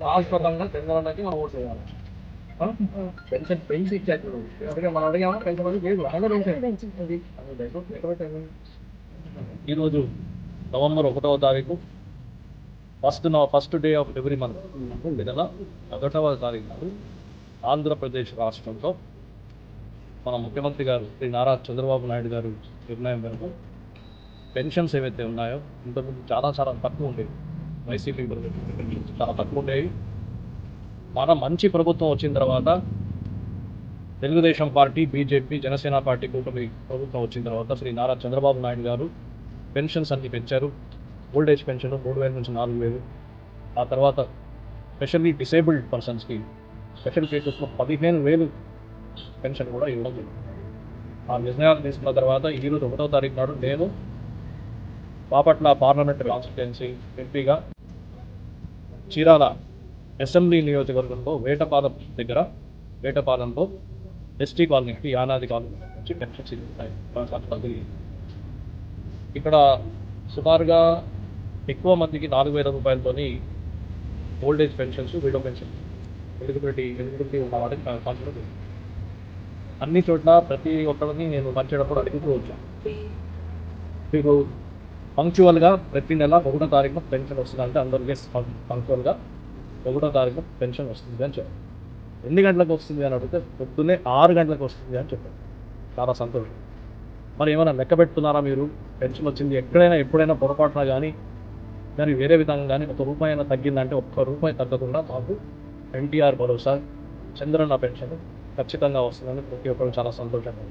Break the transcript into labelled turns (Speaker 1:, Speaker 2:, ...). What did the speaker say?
Speaker 1: Last పదంగా తెలంగాణకి మనం ఓట్ చేయాలి పెన్షన్ పెంచి ఇచ్చారు అందుకే మనం అడిగామా? పెన్షన్ లేదు.
Speaker 2: ఈరోజు నవంబర్ ఒకటవ తారీఖు ఫస్ట్ నా first day of every month. నెల ఒకటవ తారీఖు ఆంధ్రప్రదేశ్ రాష్ట్రంలో మన ముఖ్యమంత్రి గారు శ్రీ నారా చంద్రబాబు నాయుడు గారు నిర్ణయం మేరకు పెన్షన్స్ ఏవైతే ఉన్నాయో ఇంతకుముందు చాలా చాలా తక్కువ ఉండేవి. వైసీపీ పెన్షన్స్ చాలా తక్కువ ఉండేవి. మన మంచి ప్రభుత్వం వచ్చిన తర్వాత Telugu Desam party BJP Janasena party కూటమి ప్రభుత్వం వచ్చిన తర్వాత శ్రీ నారా చంద్రబాబు నాయుడు గారు పెన్షన్స్ అన్ని పెంచారు. ఓల్డ్ ఏజ్ పెన్షన్ మూడు వేల నుంచి నాలుగు వేలు. ఆ తర్వాత స్పెషల్లీ డిసేబుల్డ్ పర్సన్స్కి స్పెషల్ కేసెస్లో పదిహేను వేలు పెన్షన్ కూడా ఇవ్వడం ఆ నిర్ణయాలు తీసుకున్న తర్వాత ఈరోజు ఒకటో తారీఖు నాడు నేను బాపట్ల పార్లమెంట్ కాన్స్టిట్యున్సీ ఎంపీగా చీరాల అసెంబ్లీ నియోజకవర్గంలో వేటపాలెం దగ్గర వేటపాలెంలో ఎస్టీ కాలనీకి యానాది కాలనీ నుంచి పెన్షన్స్ ఇక్కడ సుమారుగా ఎక్కువ మందికి నాలుగు వేల రూపాయలతోని old age pensions widow pension eligibility eligibility ఉన్న వాటికి పంచడం అన్ని చోట్ల ప్రతి ఒక్కరిని నేను పంచేటప్పుడు అడుగుతూ వచ్చాను. మీకు పంక్చువల్గా ప్రతి నెల ఒకటో తారీఖున పెన్షన్ వస్తుంది అంటే అందరికీ పంక్చువల్గా ఒకటో తారీఖున పెన్షన్ వస్తుంది అని చెప్పారు. ఎన్ని గంటలకు వస్తుంది అని అడిగితే పొద్దున్నే ఆరు గంటలకు వస్తుంది అని చెప్పారు. చాలా సంతోషం. మరి ఏమైనా లెక్క పెడుతున్నారా మీరు? పెన్షన్ వచ్చింది ఎక్కడైనా ఎప్పుడైనా పొరపాటున కానీ దాని వేరే విధంగా కానీ ఒక రూపాయి అయినా తగ్గిందంటే ఒక్క రూపాయి తగ్గకుండా మాకు ఎన్టీఆర్ భరోసా చంద్రన్న పెన్షన్ ఖచ్చితంగా వస్తుందని ప్రతి ఒక్కరు చాలా సంతోషంగా